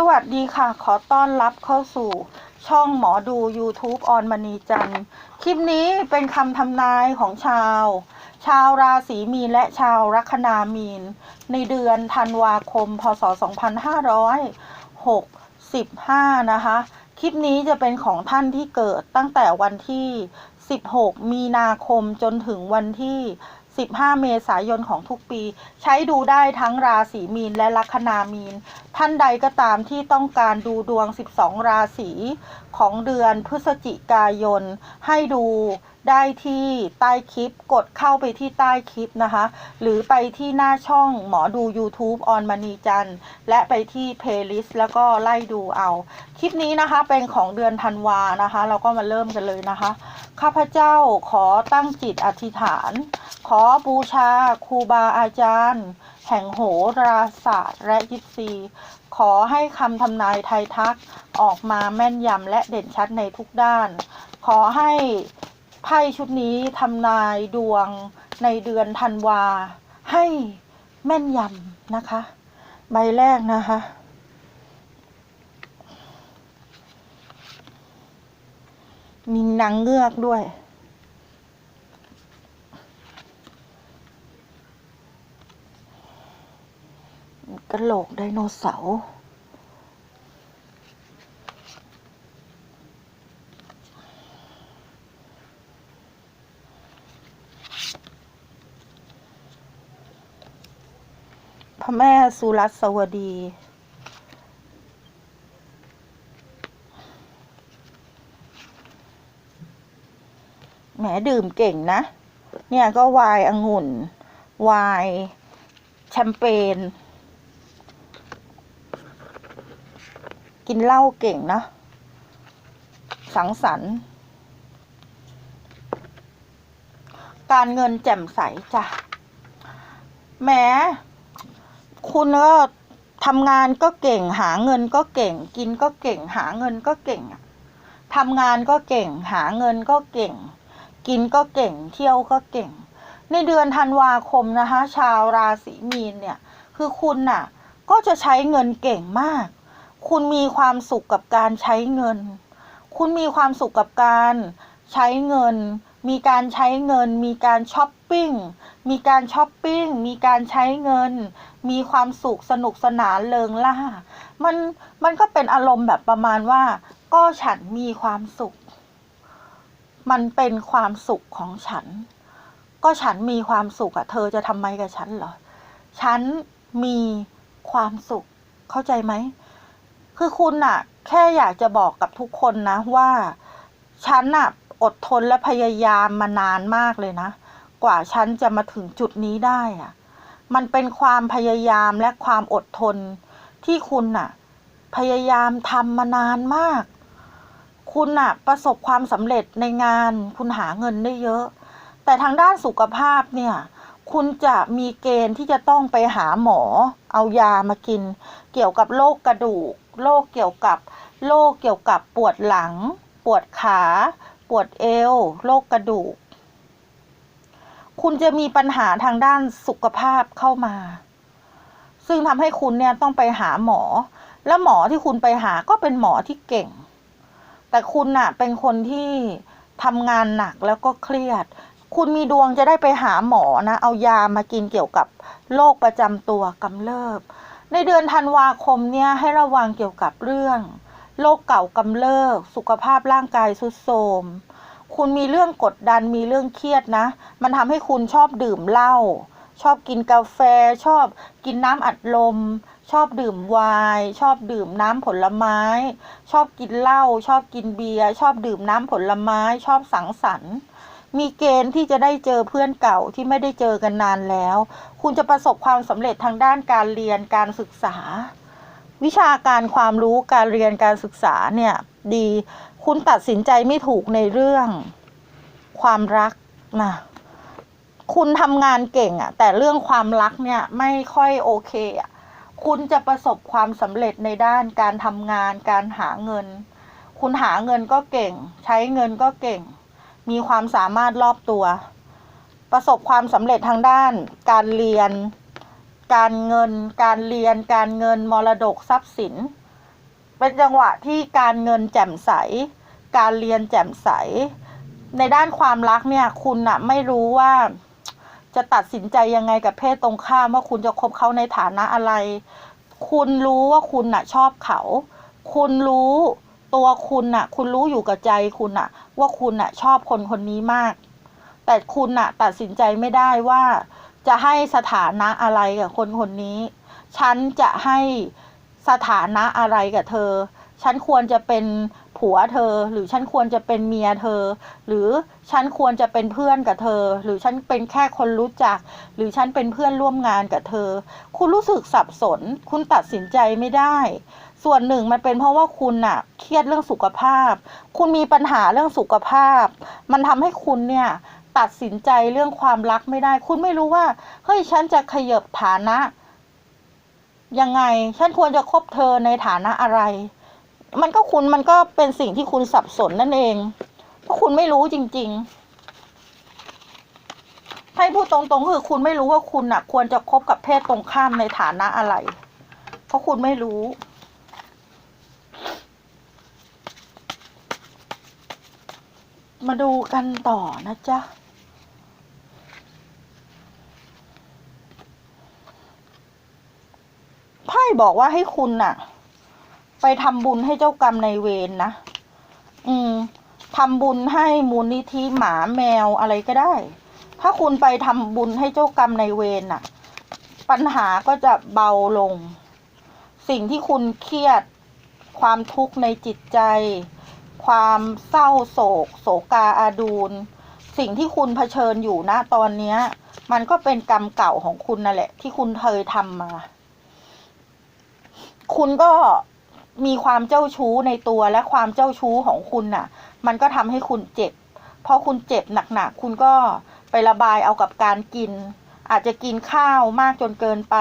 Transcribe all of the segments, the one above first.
สวัสดีค่ะ ขอต้อนรับเข้าสู่ช่องหมอดู YouTube ออนมณีจันทร์คลิปนี้เป็นคำทำนายของชาว ชาวราศีมีนและชาวลัคนามีน ในเดือนธันวาคม พศ 2565 นะคะ คลิปนี้จะเป็นของท่านที่เกิดตั้งแต่วันที่ 16 มีนาคมจนถึงวันที่ 15 เมษายนของทุกปี ใช้ดูได้ทั้งราศีมีนและลัคนามีน ท่านใดก็ตามที่ต้องการดูดวง 12 ราศีของเดือนพฤศจิกายน ให้ดู ได้ที่ใต้คลิปกดเข้าไปที่ใต้คลิปนะคะ หรือไปที่หน้าช่องหมอดู YouTube ออนมณีจันและไปที่เพลย์ลิสต์แล้วก็ไล่ดูเอา คลิปนี้นะคะเป็นของเดือนธันวานะคะ เราก็มาเริ่มกันเลยนะคะ ข้าพเจ้าขอตั้งจิตอธิษฐาน ขอบูชาครูบาอาจารย์ แห่งโหราศาสตร์และยิปซีขอให้คำทำนายไทยทักออกมาแม่นยำและเด่นชัดในทุกด้าน ขอให้ ไพ่ชุดนี้ทำนายดวงในเดือนธันวา ให้แม่นยำนะคะ ใบแรกนะคะมีนางเงือกด้วย กระโหลกไดโนเสาร์ ระแม่สุรัสวดี แหมดื่มเก่งนะ เนี่ยก็ไวน์องุ่นไวน์แชมเปญ กินเหล้าเก่งนะสังสรรค์ การเงินแจ่มใสจ้ะแหม คุณก็ทำงานก็เก่ง หาเงินก็เก่ง กินก็เก่ง หาเงินก็เก่งทำงานก็เก่ง หาเงินก็เก่ง กินก็เก่ง เที่ยวก็เก่ง ในเดือนธันวาคมนะคะ ชาวราศีมีนเนี่ย คือคุณน่ะ ก็จะใช้เงินเก่งมาก คุณมีความสุขกับการใช้เงิน คุณมีความสุขกับการใช้เงิน มีการใช้เงิน มีการช้อปปิ้ง มีการช้อปปิ้ง มีการใช้เงิน มีความสุขสนุกสนานเริงล่า มันมันก็เป็นอารมณ์แบบประมาณว่า ก็ฉันมีความสุข มันเป็นความสุขของฉัน ก็ฉันมีความสุขอะเธอจะทำไมกับฉันเหรอ ฉันมีความสุข เข้าใจไหม คือคุณอะแค่อยากจะบอกกับทุกคนนะว่า ฉันอะอดทนและพยายามมานานมากเลยนะ กว่าฉันจะมาถึงจุดนี้ได้อะ มันเป็นความพยายามและความอดทนที่คุณน่ะ พยายามทำมานานมาก คุณน่ะ ประสบความสำเร็จในงาน คุณหาเงินได้เยอะ แต่ทางด้านสุขภาพเนี่ย คุณจะมีเกณฑ์ที่จะต้องไปหาหมอ เอายามากิน เกี่ยวกับโรคกระดูกโรคเกี่ยวกับโรคเกี่ยวกับปวดหลัง ปวดขา ปวดเอวโรคกระดูก คุณจะมีปัญหาทางด้านสุขภาพเข้ามา ซึ่งทำให้คุณเนี่ยต้องไปหาหมอ แล้วหมอที่คุณไปหาก็เป็นหมอที่เก่ง แต่คุณน่ะเป็นคนที่ทำงานหนักแล้วก็เครียด คุณมีดวงจะได้ไปหาหมอนะ เอายามากินเกี่ยวกับโรคประจำตัวกำเริบ ในเดือนธันวาคมเนี่ยให้ระวังเกี่ยวกับเรื่องโรคเก่ากำเริบ สุขภาพร่างกายทรุดโทรม คุณมีเรื่องกดดันมีเรื่องเครียดนะ มันทำให้คุณชอบดื่มเหล้าชอบกินกาแฟ ชอบกินน้ำอัดลม ชอบดื่มไวน์ชอบดื่มน้ำผลไม้ ชอบกินเหล้าชอบกินเบียร์ชอบดื่มน้ำผลไม้ ชอบสังสรรค์มีเกณฑ์ที่จะได้เจอเพื่อนเก่าที่ไม่ได้เจอกันนานแล้ว คุณจะประสบความสำเร็จทางด้านการเรียนการศึกษา วิชาการความรู้การเรียนการศึกษาเนี่ย ดี คุณตัดสินใจไม่ถูกในเรื่อง ความรักนะคุณทำงานเก่งอะแต่เรื่องความรักเนี่ยไม่ค่อยโอเคอะคุณจะประสบความสำเร็จในด้านการทำงาน การหาเงิน คุณหาเงินก็เก่ง ใช้เงินก็เก่ง มีความสามารถรอบตัว ประสบความสำเร็จทางด้าน การเรียน การเงิน การเรียน การเงินมรดกทรัพย์สิน เป็นจังหวะที่การเงินแจ่มใส การเรียนแจ่มใส ในด้านความรักเนี่ยคุณอะไม่รู้ว่าจะตัดสินใจยังไงกับเพศตรงข้ามว่าคุณจะคบเขาในฐานะอะไร คุณรู้ว่าคุณน่ะชอบเขา คุณรู้ตัวคุณน่ะ คุณรู้อยู่กับใจคุณน่ะ ว่าคุณน่ะชอบคนคนนี้มาก แต่คุณน่ะตัดสินใจไม่ได้ว่า จะให้สถานะอะไรกับคนคนนี้ ฉันจะให้ สถานะอะไรกับเธอ ฉันควรจะเป็นผัวเธอ หรือฉันควรจะเป็นเมียเธอ หรือฉันควรจะเป็นเพื่อนกับเธอ หรือฉันเป็นแค่คนรู้จัก หรือฉันเป็นเพื่อนร่วมงานกับเธอ คุณรู้สึกสับสน คุณตัดสินใจไม่ได้ ส่วนหนึ่งมันเป็นเพราะว่าคุณน่ะเครียดเรื่องสุขภาพ คุณมีปัญหาเรื่องสุขภาพ มันทำให้คุณเนี่ยตัดสินใจเรื่องความรักไม่ได้ คุณไม่รู้ว่า เฮ้ย ฉันจะขยับฐานะ ยังไง ฉันควรจะคบเธอในฐานะอะไร มันก็คุณมันก็เป็นสิ่งที่คุณสับสนนั่นเอง เพราะคุณไม่รู้จริง ๆ ให้พูดตรงๆคือคุณไม่รู้ว่าคุณน่ะควรจะคบกับเพศตรงข้ามในฐานะอะไร เพราะคุณไม่รู้มาดูกันต่อนะจ๊ะ ไพ่บอกว่าให้คุณน่ะ ไปทำบุญให้เจ้ากรรมในเวรนนะ อืมทำบุญให้มูลนิธิหมาแมวอะไรก็ได้ ถ้าคุณไปทำบุญให้เจ้ากรรมในเวรน่ะ ปัญหาก็จะเบาลง สิ่งที่คุณเครียด ความทุกข์ในจิตใจ ความเศร้าโศก โศกาอาดูล สิ่งที่คุณเผชิญอยู่นะตอนนี้ มันก็เป็นกรรมเก่าของคุณนั่นแหละ ที่คุณเคยทำมา คุณก็มีความเจ้าชู้ในตัวและความเจ้าชู้ของคุณน่ะ มันก็ทำให้คุณเจ็บ พอคุณเจ็บหนักๆ คุณก็ไประบายเอากับการกิน อาจจะกินข้าวมากจนเกินไป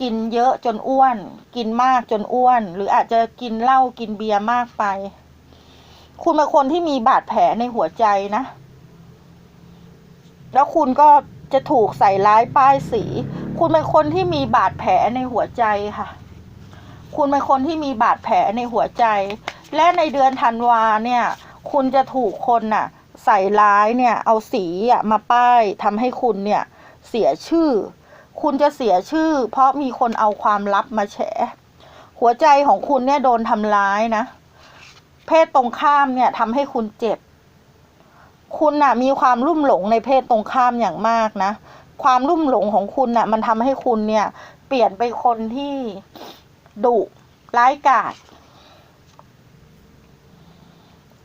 กินเยอะจนอ้วน กินมากจนอ้วน หรืออาจจะกินเหล้ากินเบียร์มากไป คุณเป็นคนที่มีบาดแผลในหัวใจนะ แล้วคุณก็จะถูกใส่ร้ายป้ายสี คุณเป็นคนที่มีบาดแผลในหัวใจค่ะ คุณเป็นคนที่มีบาดแผลในหัวใจ และในเดือนธันวาเนี่ย คุณจะถูกคนน่ะ ใส่ร้ายเนี่ย เอาสีอะมาป้ายทำให้คุณเนี่ยเสียชื่อ คุณจะเสียชื่อ เพราะมีคนเอาความลับมาแฉ หัวใจของคุณเนี่ยโดนทำร้ายนะ เพศตรงข้ามเนี่ยทำให้คุณเจ็บ คุณน่ะมีความรุ่มหลงในเพศตรงข้ามอย่างมากนะ ความรุ่มหลงของคุณน่ะ มันทำให้คุณเนี่ย เปลี่ยนไปคนที่ ดุร้ายกาจ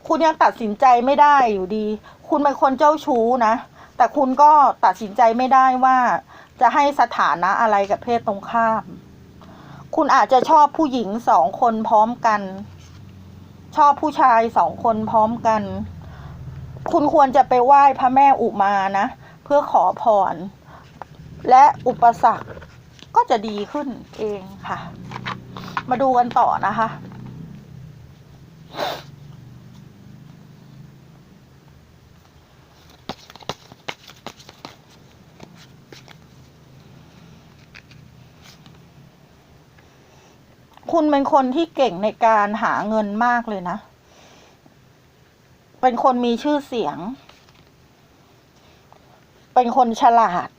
คุณยังตัดสินใจไม่ได้อยู่ดี คุณเป็นคนเจ้าชู้นะ แต่คุณก็ตัดสินใจไม่ได้ว่า จะให้สถานะอะไรกับเพศตรงข้าม คุณอาจจะชอบผู้หญิงสองคนพร้อมกัน ชอบผู้ชายสองคนพร้อมกัน คุณควรจะไปไหว้พระแม่อุมานะ เพื่อขอพร และอุปสรรคก็จะดีขึ้นเองค่ะ มาดูกันต่อนะคะ คุณเป็นคนที่เก่งในการหาเงินมากเลยนะ เป็นคนมีชื่อเสียง เป็นคนฉลาด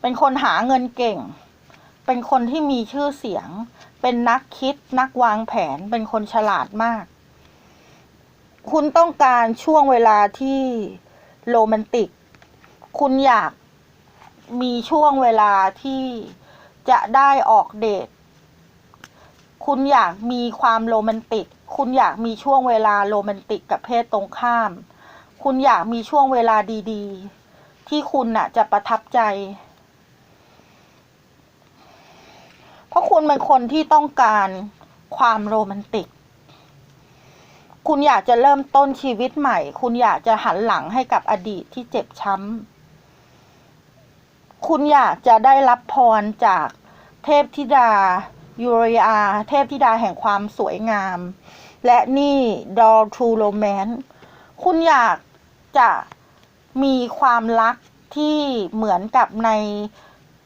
เป็นคนหาเงินเก่ง เป็นคนที่มีชื่อเสียง เป็นนักคิดนักวางแผน เป็นคนฉลาดมาก คุณต้องการช่วงเวลาที่โรแมนติก คุณอยากมีช่วงเวลาที่จะได้ออกเดท คุณอยากมีความโรแมนติก คุณอยากมีช่วงเวลาโรแมนติกกับเพศตรงข้าม คุณอยากมีช่วงเวลาดี ๆ ที่คุณน่ะจะประทับใจ เพราะ คุณเป็นคนที่ต้องการความโรแมนติก คุณอยากจะเริ่มต้นชีวิตใหม่ คุณอยากจะหันหลังให้กับอดีตที่เจ็บช้ำ คุณอยากจะได้รับพรจากเทพธิดายูเรียเทพธิดาแห่งความสวยงาม และนี่ดอ True Romance คุณอยากจะมีความรักที่เหมือนกับใน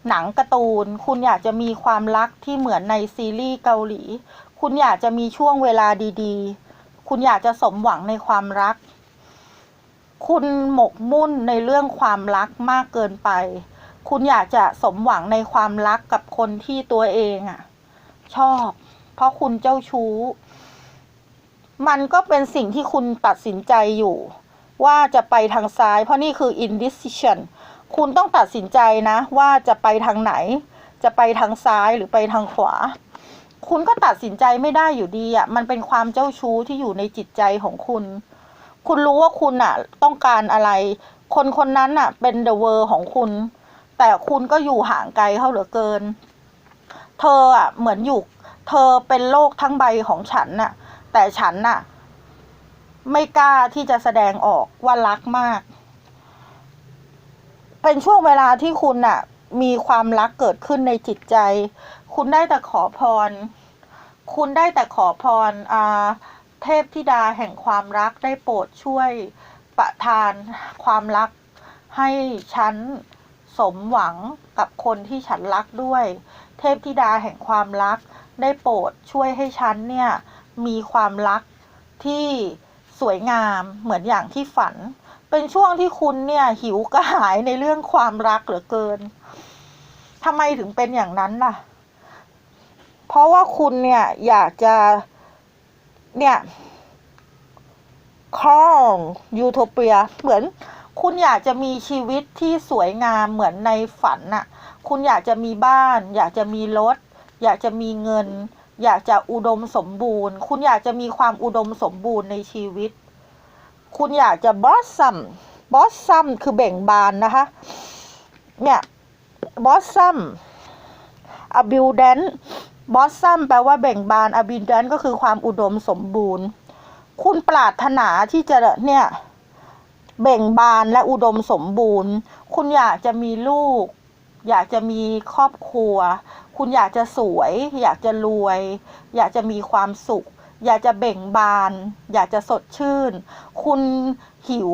หนังการ์ตูน คุณอยากจะมีความรักที่เหมือนในซีรีส์เกาหลี คุณอยากจะมีช่วงเวลาดีๆ คุณอยากจะสมหวังในความรัก คุณหมกมุ่นในเรื่องความรักมากเกินไป คุณอยากจะสมหวังในความรักกับคนที่ตัวเองอะชอบ เพราะคุณเจ้าชู้ มันก็เป็นสิ่งที่คุณตัดสินใจอยู่ ว่าจะไปทางซ้าย เพราะนี่คือ indecision คุณต้องตัดสินใจนะ ว่าจะไปทางไหน จะไปทางซ้ายหรือไปทางขวา คุณก็ตัดสินใจไม่ได้อยู่ดีอะ มันเป็นความเจ้าชู้ที่อยู่ในจิตใจของคุณ คุณรู้ว่าคุณอะ ต้องการอะไร คนคนนั้นอะ เป็น the world ของคุณ แต่คุณก็อยู่ห่างไกลเขาเหลือเกิน เธออะ เหมือนอยู่ เธอเป็นโลกทั้งใบของฉันน่ะ แต่ฉันน่ะ ไม่กล้าที่จะแสดงออกว่ารักมาก เป็นช่วงเวลาที่คุณน่ะ มีความรักเกิดขึ้นในจิตใจ คุณได้แต่ขอพร คุณได้แต่ขอพรอ่าเทพธิดาแห่งความรักได้โปรดช่วยประทานความรักให้ฉันสมหวังกับคนที่ฉันรักด้วย เทพธิดาแห่งความรักได้โปรดช่วยให้ฉันเนี่ยมีความรักที่สวยงามเหมือนอย่างที่ฝัน เป็นช่วงที่คุณเนี่ย หิวกระหายในเรื่องความรักเหลือเกินทำไมถึงเป็นอย่างนั้นล่ะ เพราะว่าคุณเนี่ยอยากจะเนี่ยครองยูโทเปีย เหมือนคุณอยากจะมีชีวิตที่สวยงามเหมือนในฝันน่ะ คุณอยากจะมีบ้าน อยากจะมีรถ อยากจะมีเงิน อยากจะอุดมสมบูรณ์ คุณอยากจะมีความอุดมสมบูรณ์ในชีวิต คุณอยากจะบอสซัมบอสซัมคือเบ่งบานนะคะ เนี่ยบอสซัมอบิวแดนบอสซัมแปลว่าเบ่งบานอบิวแดนก็คือความอุดมสมบูรณ์ คุณปรารถนาที่จะเนี่ยเบ่งบานและอุดมสมบูรณ์ คุณอยากจะมีลูก อยากจะมีครอบครัว คุณอยากจะสวย อยากจะรวย อยากจะมีความสุข อยากจะเบ่งบาน อยากจะสดชื่น คุณหิว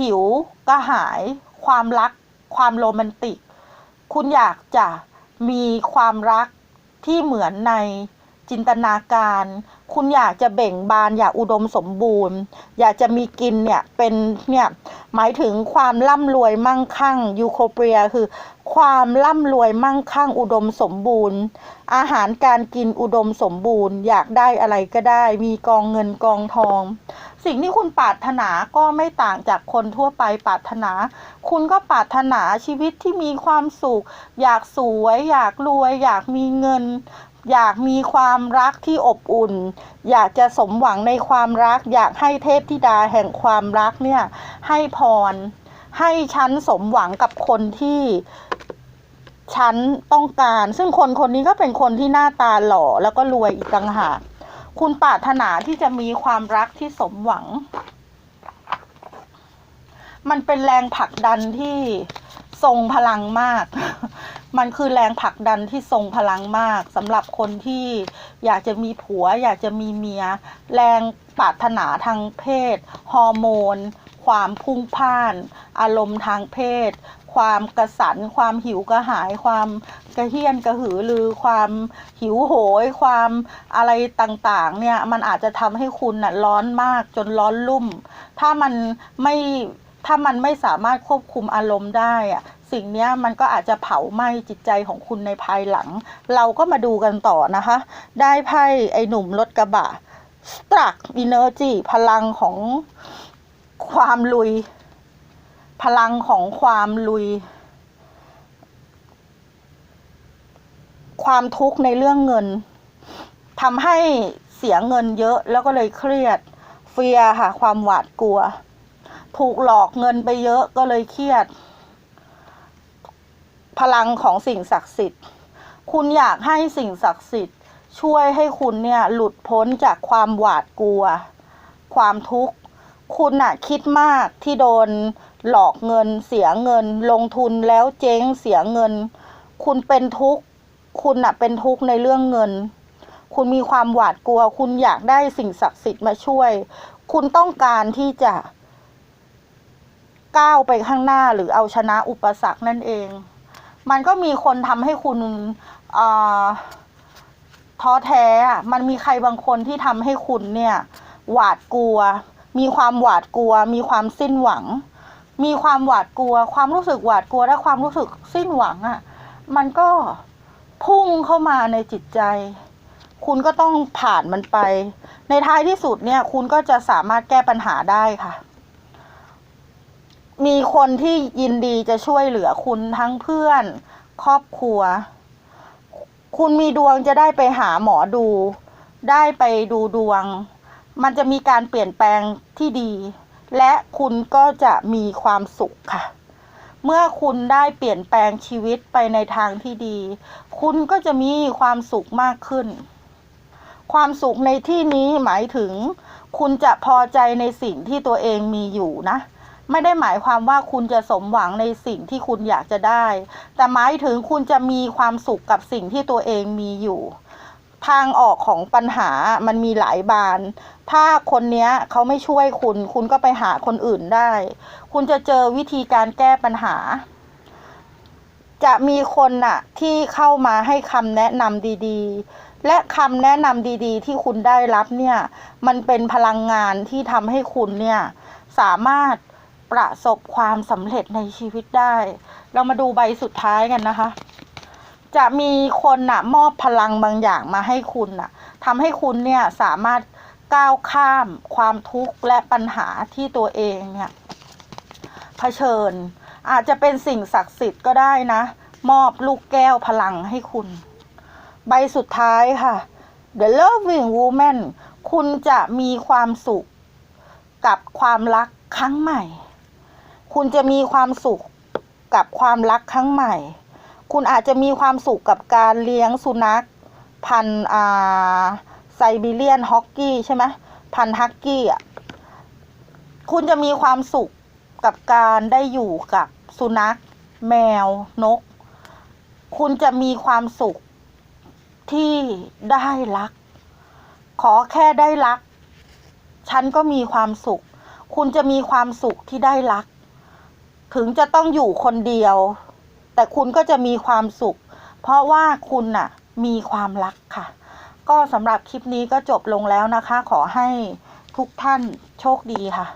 หิวกระหาย ความรัก ความโรแมนติก คุณอยากจะมีความรักที่เหมือนในจินตนาการ คุณอยากจะเบ่งบาน อยากอุดมสมบูรณ์ อยากจะมีกินเนี่ยเป็นเนี่ยหมายถึงความร่ำรวยมั่งคั่งยูโคเปียคือ ความร่ำรวยมั่งคั่งอุดมสมบูรณ์ อาหารการกินอุดมสมบูรณ์ อยากได้อะไรก็ได้ มีกองเงินกองทอง สิ่งที่คุณปรารถนาก็ไม่ต่างจากคนทั่วไปปรารถนา คุณก็ปรารถนาชีวิตที่มีความสุข อยากสวย อยากรวย อยากมีเงิน อยากมีความรักที่อบอุ่น อยากจะสมหวังในความรัก อยากให้เทพธิดาแห่งความรักเนี่ยให้พรให้ฉันสมหวังกับคนที่ ฉันต้องการ ซึ่งคนคนนี้ก็เป็นคนที่หน้าตาหล่อแล้วก็รวยอีกต่างหากคุณปรารถนาที่จะมีความรักที่สมหวัง มันเป็นแรงผลักดันที่ทรงพลังมาก มันคือแรงผลักดันที่ทรงพลังมากสำหรับคนที่อยากจะมีผัว อยากจะมีเมีย แรงปรารถนาทางเพศ ฮอร์โมน ความพุ่งพ่าน อารมณ์ทางเพศ ความกระสัน ความหิวกระหาย ความกระเฮี้ยนกระหือรือ ความหิวโหย ความอะไรต่างๆ เนี่ย มันอาจจะทำให้คุณน่ะร้อนมากจนร้อนลุ่ม ถ้ามันไม่ถ้ามันไม่สามารถควบคุมอารมณ์ได้อะสิ่งนี้มันก็อาจจะเผาไหม้จิตใจของคุณในภายหลัง เราก็มาดูกันต่อนะคะ ได้ไพ่ไอ้หนุ่มรถกระบะ struck energy พลังของความลุย พลังของความลุย ความทุกข์ในเรื่องเงินทำให้เสียเงินเยอะแล้วก็เลยเครียด เฟียค่ะ ความหวาดกลัว ถูกหลอกเงินไปเยอะก็เลยเครียด พลังของสิ่งศักดิ์สิทธิ์ คุณอยากให้สิ่งศักดิ์สิทธิ์ ช่วยให้คุณเนี่ย หลุดพ้นจากความหวาดกลัว ความทุกข์ คุณน่ะคิดมากที่โดนหลอกเงินเสียเงิน ลงทุนแล้วเจ๊งเสียเงิน คุณเป็นทุกข์ คุณน่ะเป็นทุกข์ในเรื่องเงิน คุณมีความหวาดกลัว คุณอยากได้สิ่งศักดิ์สิทธิ์มาช่วย คุณต้องการที่จะ ก้าวไปข้างหน้าหรือเอาชนะอุปสรรคนั่นเอง มันก็มีคนทำให้คุณท้อแท้มันมีใครบางคนที่ทำให้คุณเนี่ย หวาดกลัว มีความหวาดกลัว มีความสิ้นหวัง มีความหวาดกลัว ความรู้สึกหวาดกลัวและความรู้สึกสิ้นหวังอะ่ะ มันก็พุ่งเข้ามาในจิตใจ คุณก็ต้องผ่านมันไป ในท้ายที่สุดเนี่ย คุณก็จะสามารถแก้ปัญหาได้ค่ะ มีคนที่ยินดีจะช่วยเหลือคุณทั้งเพื่อน ครอบครัว คุณมีดวงจะได้ไปหาหมอดู ได้ไปดูดวง มันจะมีการเปลี่ยนแปลงที่ดี และคุณก็จะมีความสุขค่ะ เมื่อคุณได้เปลี่ยนแปลงชีวิตไปในทางที่ดี คุณก็จะมีความสุขมากขึ้น ความสุขในที่นี้หมายถึง คุณจะพอใจในสิ่งที่ตัวเองมีอยู่นะไม่ได้หมายความว่าคุณจะสมหวังในสิ่งที่คุณอยากจะได้ แต่หมายถึงคุณจะมีความสุขกับสิ่งที่ตัวเองมีอยู่ ทางออกของปัญหามันมีหลายบาน ถ้าคนเนี้ยเขาไม่ช่วยคุณ คุณก็ไปหาคนอื่นได้ คุณจะเจอวิธีการแก้ปัญหา จะมีคนน่ะที่เข้ามาให้คำแนะนำดีๆ และคำแนะนำดีๆ ที่คุณได้รับเนี่ย มันเป็นพลังงานที่ทำให้คุณเนี่ย สามารถประสบความสำเร็จในชีวิตได้ เรามาดูใบสุดท้ายกันนะคะ จะมีคนน่ะมอบพลังบางอย่างมาให้คุณน่ะทำให้คุณเนี่ยสามารถก้าวข้ามความทุกข์และปัญหาที่ตัวเองเนี่ยเผชิญ อาจจะเป็นสิ่งศักดิ์สิทธิ์ก็ได้นะ มอบลูกแก้วพลังให้คุณ ใบสุดท้ายค่ะ The Loving Woman คุณจะมีความสุขกับความรักครั้งใหม่ คุณจะมีความสุขกับความรักครั้งใหม่ คุณอาจจะมีความสุขกับการเลี้ยงสุนัข พันธุ์อ่าไซบีเรียนฮอกกี้ใช่ไหมพันธุ์ฮักกี้อะคุณจะมีความสุขกับการได้อยู่กับสุนัข แมวนก คุณจะมีความสุขที่ได้รัก ขอแค่ได้รัก ฉันก็มีความสุข คุณจะมีความสุขที่ได้รัก ถึงจะต้องอยู่คนเดียว แต่คุณก็จะมีความสุข เพราะว่าคุณน่ะมีความรักค่ะ ก็สำหรับคลิปนี้ก็จบลงแล้วนะคะ ขอให้ทุกท่านโชคดีค่ะ